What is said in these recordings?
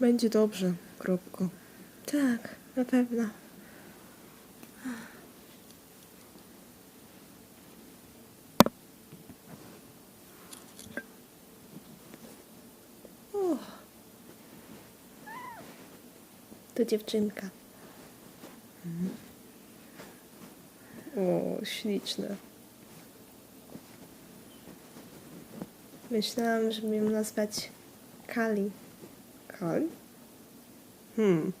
Będzie dobrze, kropko. Tak, na pewno. O. To dziewczynka. Mhm. O, śliczne. Myślałam, żeby ją nazwać Kali. Kali? Hmm,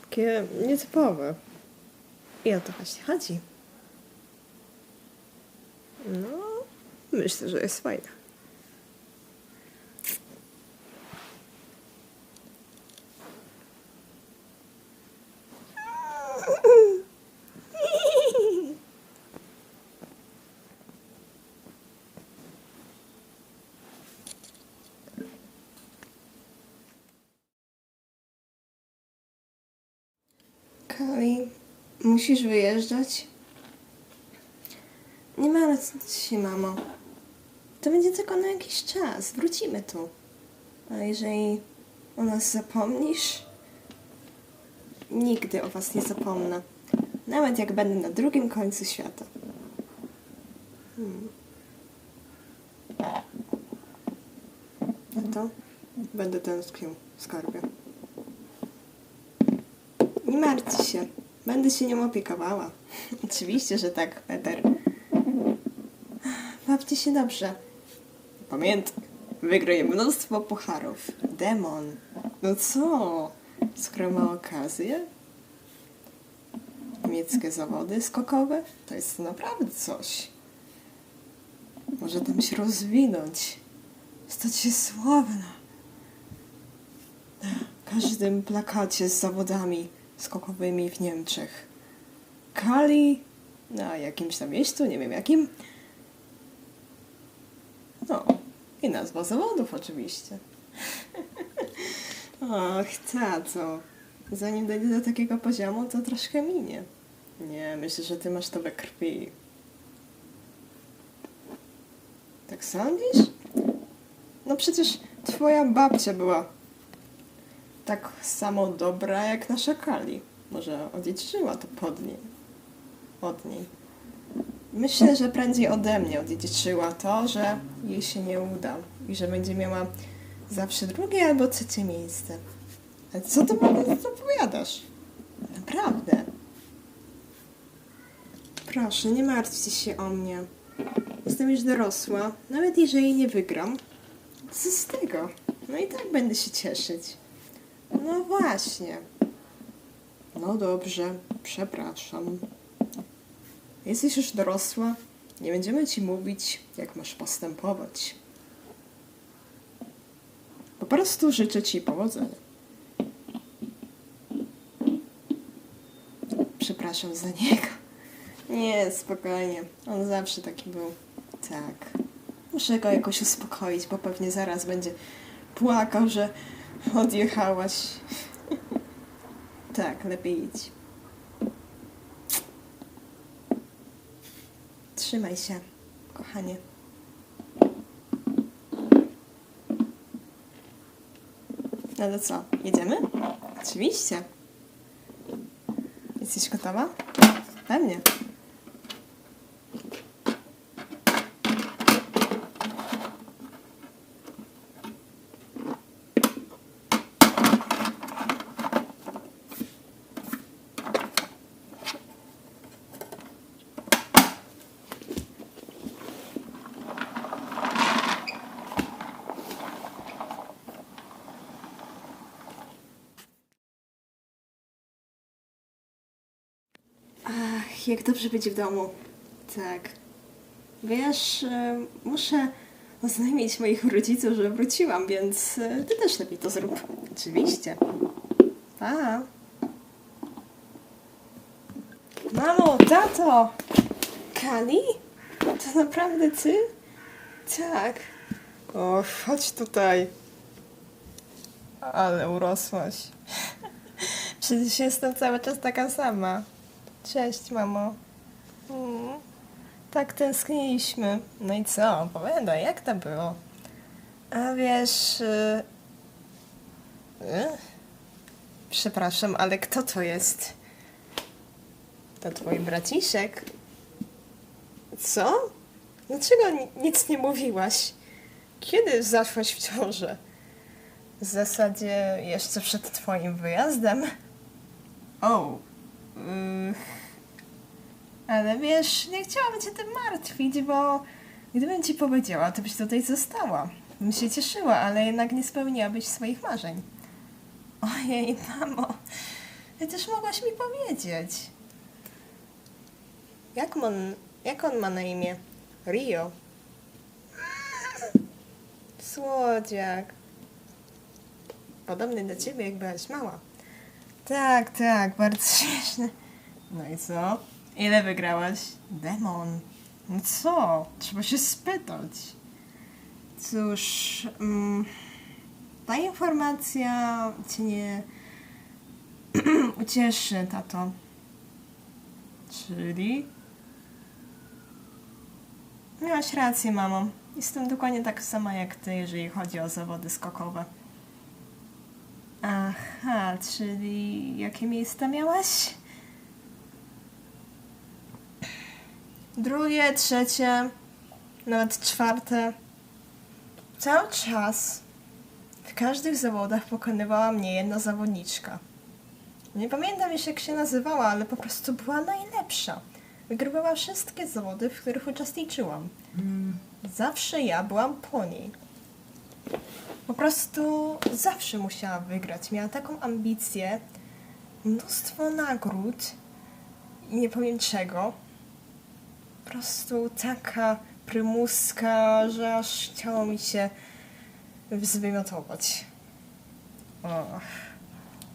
takie nietypowe. I o to właśnie chodzi. No, myślę, że jest fajna. Kali, musisz wyjeżdżać? Nie martw się, mamo. To będzie tylko na jakiś czas. Wrócimy tu. A jeżeli o nas zapomnisz? Nigdy o was nie zapomnę. Nawet jak będę na drugim końcu świata. Hmm. No to będę tęsknił, skarbie. Nie martw się. Będę się nią opiekowała. Oczywiście, że tak, Peter. Bawcie się dobrze. Pamiętaj, wygraj mnóstwo pucharów. Demon. No co? Skoro ma okazję? Niemieckie zawody skokowe? To jest naprawdę coś. Może tam się rozwinąć. Stać się sławna. Na każdym plakacie z zawodami skokowymi w Niemczech. Kali na jakimś tam miejscu, nie wiem jakim. No, i nazwa zawodów oczywiście. Och, tato. Zanim dojdę do takiego poziomu, to troszkę minie. Nie, myślę, że ty masz to we krwi. Tak sądzisz? No przecież twoja babcia była tak samo dobra jak nasza Kali. Może odziedziczyła to pod niej. Od niej. Myślę, że prędzej ode mnie odziedziczyła to, że jej się nie uda i że będzie miała zawsze drugie albo trzecie miejsce. Ale co ty opowiadasz? Naprawdę. Proszę, nie martwcie się o mnie. Jestem już dorosła. Nawet jeżeli nie wygram, co z tego? No i tak będę się cieszyć. No właśnie. No dobrze, przepraszam. Jesteś już dorosła. Nie będziemy ci mówić, jak masz postępować. Po prostu życzę ci powodzenia. Przepraszam za niego. Nie, spokojnie. On zawsze taki był. Tak. Muszę go jakoś uspokoić, bo pewnie zaraz będzie płakał, że odjechałaś. tak, lepiej idź. Trzymaj się, kochanie. No to co, jedziemy? Oczywiście. Jesteś gotowa? Pewnie. Jak dobrze być w domu. Tak. Wiesz, e, muszę oznajmić moich rodziców, że wróciłam, więc e, ty też lepiej to zrób. Oczywiście. Pa. Mamo, tato! Kali? To naprawdę ty? Tak. O, chodź tutaj. Ale urosłaś. Przecież jestem cały czas taka sama. Cześć, mamo. Mm, tak tęskniliśmy. No i co? Opowiadaj, jak to było? A wiesz... Y... Y? Przepraszam, ale kto to jest? To twój braciszek. Co? Dlaczego ni- nic nie mówiłaś? Kiedy zaszłaś w ciążę? W zasadzie jeszcze przed twoim wyjazdem. O. Yy. Ale wiesz, nie chciałam cię tym martwić, bo gdybym ci powiedziała, to byś tutaj została. Bym się cieszyła, ale jednak nie spełniłabyś swoich marzeń. Ojej, mamo, przecież mogłaś mi powiedzieć. Jak on, jak on ma na imię? Rio. Słodziak. Podobny do ciebie, jak byłaś mała. Tak, tak, bardzo śmieszny. No i co? Ile wygrałaś? Demon. No co? Trzeba się spytać. Cóż, mm, ta informacja cię nie ucieszy, tato. Czyli? Miałaś rację, mamo. Jestem dokładnie tak sama jak ty, jeżeli chodzi o zawody skokowe. Aha, czyli jakie miejsca miałaś? Drugie, trzecie, nawet czwarte. Cały czas w każdych zawodach pokonywała mnie jedna zawodniczka. Nie pamiętam już jak się nazywała, ale po prostu była najlepsza. Wygrywała wszystkie zawody, w których uczestniczyłam. Zawsze ja byłam po niej. Po prostu zawsze musiała wygrać. Miała taką ambicję, mnóstwo nagród i nie powiem czego. Prostu taka prymuska, że aż chciało mi się zwymiotować.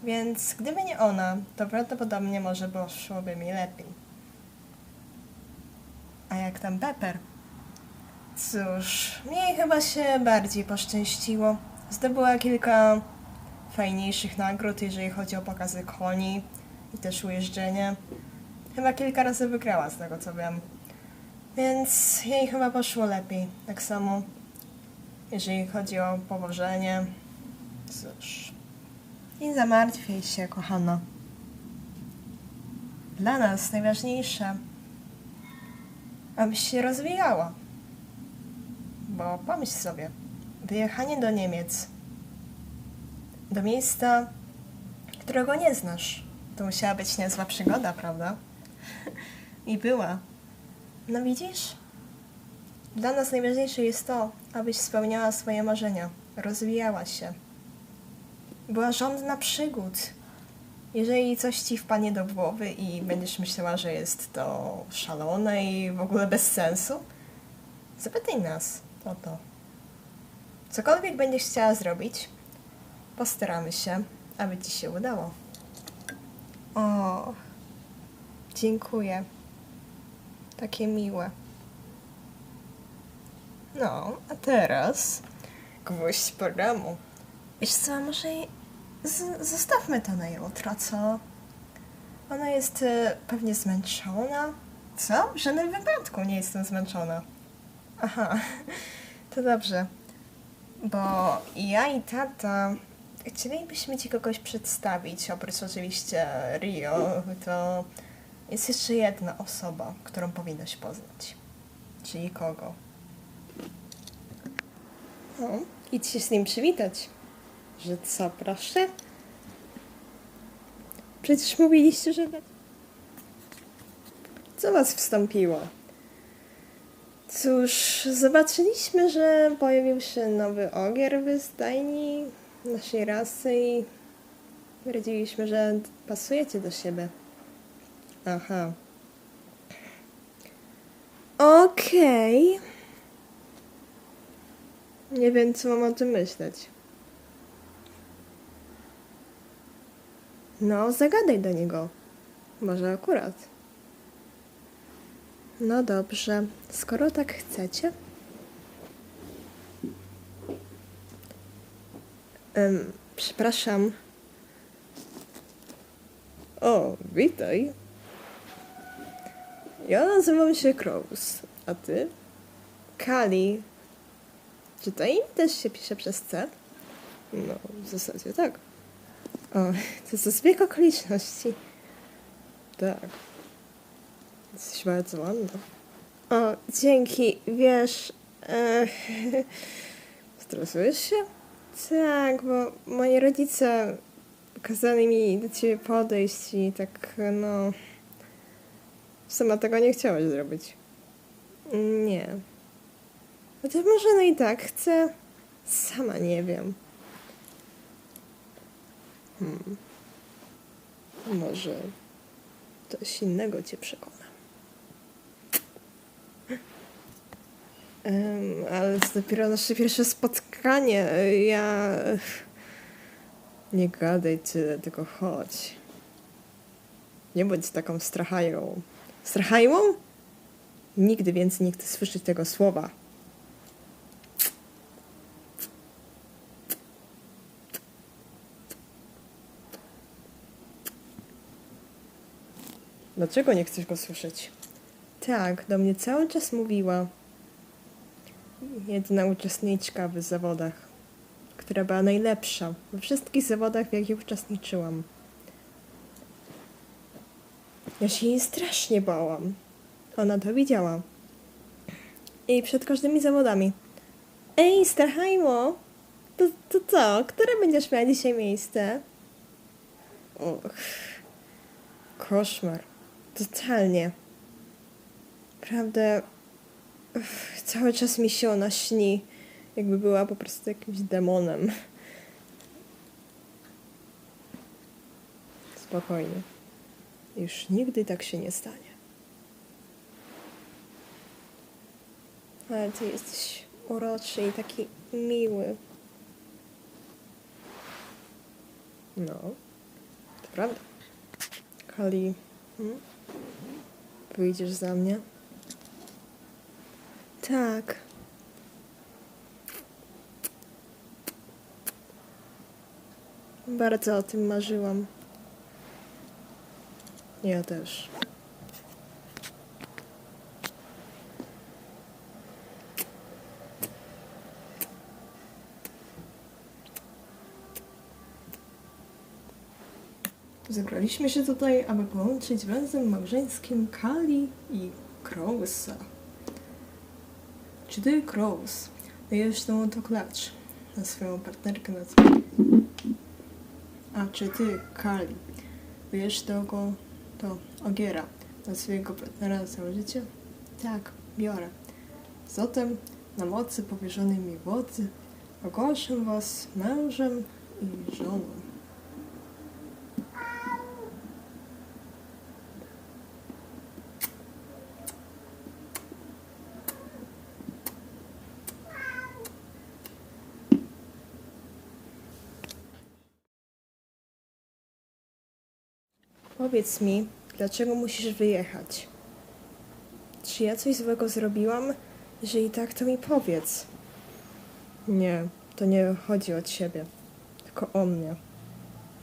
Więc gdyby nie ona, to prawdopodobnie może poszłoby mi lepiej. A jak tam Pepper? Cóż, mnie chyba się bardziej poszczęściło. Zdobyła kilka fajniejszych nagród, jeżeli chodzi o pokazy koni i też ujeżdżenie. Chyba kilka razy wygrała z tego co wiem. Więc jej chyba poszło lepiej. Tak samo jeżeli chodzi o powożenie. Cóż. Nie zamartwiaj się, kochana. Dla nas najważniejsze, abyś się rozwijała. Bo pomyśl sobie, wyjechanie do Niemiec, do miejsca, którego nie znasz, to musiała być niezła przygoda, prawda? I była. No widzisz? Dla nas najważniejsze jest to, abyś spełniała swoje marzenia, rozwijała się. Była żądna przygód. Jeżeli coś ci wpadnie do głowy i będziesz myślała, że jest to szalone i w ogóle bez sensu, zapytaj nas o to. Cokolwiek będziesz chciała zrobić, postaramy się, aby ci się udało. O, dziękuję. Takie miłe. No, a teraz gwóźdź programu. Wiesz co, może zostawmy to na jutro, co? Ona jest e, pewnie zmęczona. Co? W żadnym wypadku nie jestem zmęczona. Aha, to dobrze. Bo ja i tata chcielibyśmy ci kogoś przedstawić, oprócz oczywiście Rio, to jest jeszcze jedna osoba, którą powinnaś poznać. Czyli kogo? No, idź się z nim przywitać. Że co, proszę? Przecież mówiliście, że... Co was wstąpiło? Cóż, zobaczyliśmy, że pojawił się nowy ogier w stajni naszej rasy i stwierdziliśmy, że pasujecie do siebie. Aha. Okej. Nie wiem, co mam o tym myśleć. No, zagadaj do niego. Może akurat. No dobrze, skoro tak chcecie. Em, przepraszam. O, witaj. Ja nazywam się Crows, a ty? Kali. Czy to imię też się pisze przez C? No, w zasadzie tak. O, to ze zbieg okoliczności. Tak. Jesteś bardzo ładna. O, dzięki. Wiesz, e, stresujesz się? Tak, bo moi rodzice kazali mi do ciebie podejść i tak, no... Sama tego nie chciałaś zrobić. Nie. Chociaż może no i tak chcę. Sama nie wiem. Hmm. Może coś innego cię przekona. Em, ale to dopiero nasze pierwsze spotkanie. Ja. Nie gadaj tyle, tylko chodź. Nie bądź taką strachajką. Strachajłą? Nigdy więcej nie chcę słyszeć tego słowa. Dlaczego nie chcesz go słyszeć? Tak, do mnie cały czas mówiła. Jedna uczestniczka w zawodach, która była najlepsza we wszystkich zawodach, w jakich uczestniczyłam. Ja się jej strasznie bałam. Ona to widziała. I przed każdymi zawodami. Ej, Strahajmo! To, to co? Które będziesz miała dzisiaj miejsce? Och, koszmar. Totalnie. Uff, cały czas mi się ona śni, jakby była po prostu jakimś demonem. Spokojnie. Już nigdy tak się nie stanie. Ale ty jesteś uroczy i taki miły. No, to prawda. Kali, hmm? wyjdziesz za mnie? Tak. Bardzo o tym marzyłam. Ja też. Zebraliśmy się tutaj, aby połączyć węzłem małżeńskim Kali i Crowsa. Czy ty, Crows, dajesz tą to klacz na swoją partnerkę na co? A czy ty, Kali, dajesz tego to ogiera na swojego partnera na całe życie? Tak, biorę. Zatem na mocy powierzonej mi władzy ogłoszę was mężem i żoną. Powiedz mi, dlaczego musisz wyjechać? Czy ja coś złego zrobiłam? Jeżeli tak, to mi powiedz. Nie, to nie chodzi o ciebie, tylko o mnie.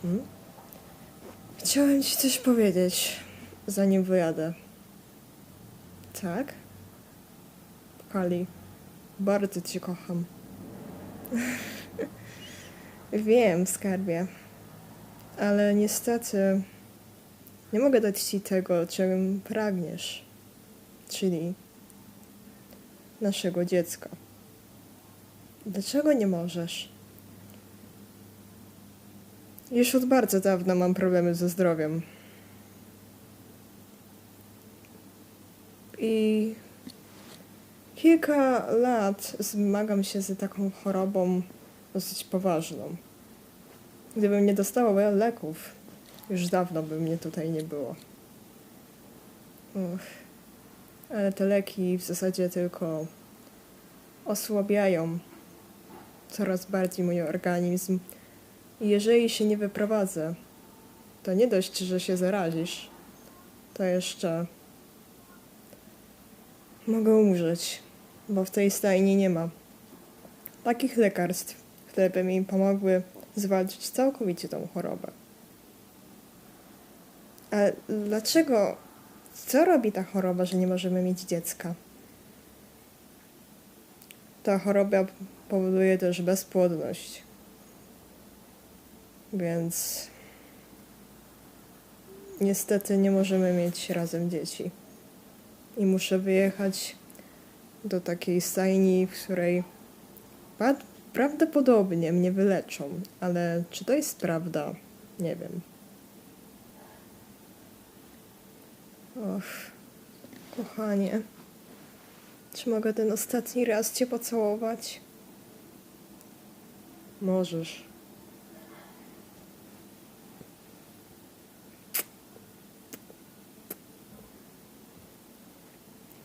Hmm? Chciałem ci coś powiedzieć, zanim wyjadę. Tak? Kali, bardzo cię kocham. Wiem, skarbie. Ale niestety nie mogę dać ci tego, czym pragniesz, czyli naszego dziecka. Dlaczego nie możesz? Już od bardzo dawna mam problemy ze zdrowiem. I kilka lat zmagam się z taką chorobą dosyć poważną. Gdybym nie dostała leków, już dawno by mnie tutaj nie było. Uch. Ale te leki w zasadzie tylko osłabiają coraz bardziej mój organizm. I jeżeli się nie wyprowadzę, to nie dość, że się zarazisz, to jeszcze mogę umrzeć, bo w tej stajni nie ma takich lekarstw, które by mi pomogły zwalczyć całkowicie tą chorobę. A dlaczego? Co robi ta choroba, że nie możemy mieć dziecka? Ta choroba powoduje też bezpłodność. Więc Niestety nie możemy mieć razem dzieci. I muszę wyjechać do takiej stajni, w której prawdopodobnie mnie wyleczą, ale czy to jest prawda? Nie wiem. Och, kochanie, czy mogę ten ostatni raz cię pocałować? Możesz.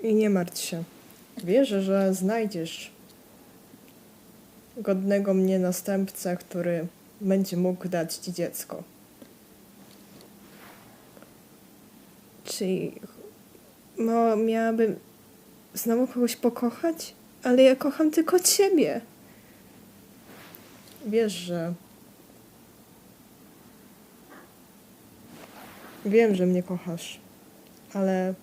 I nie martw się. Wierzę, że znajdziesz godnego mnie następcę, który będzie mógł dać ci dziecko. Czyli ma, miałabym znowu kogoś pokochać? Ale ja kocham tylko ciebie. Wiesz, że. Wiem, że mnie kochasz, ale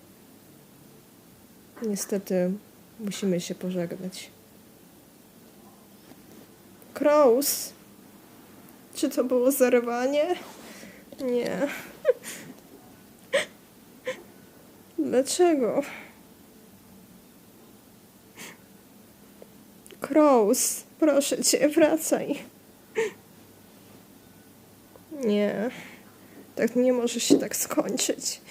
niestety musimy się pożegnać. Kraus, czy to było zerwanie? Nie. Dlaczego? Kraus, proszę cię, wracaj. Nie. Tak nie może się tak skończyć.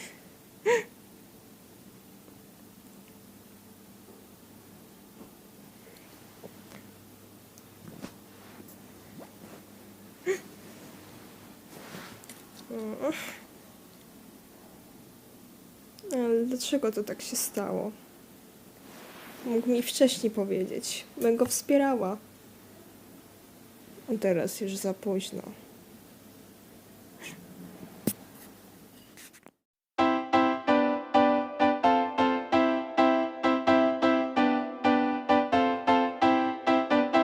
Ale dlaczego to tak się stało? Mógł mi wcześniej powiedzieć. Bym go wspierała. A teraz już za późno.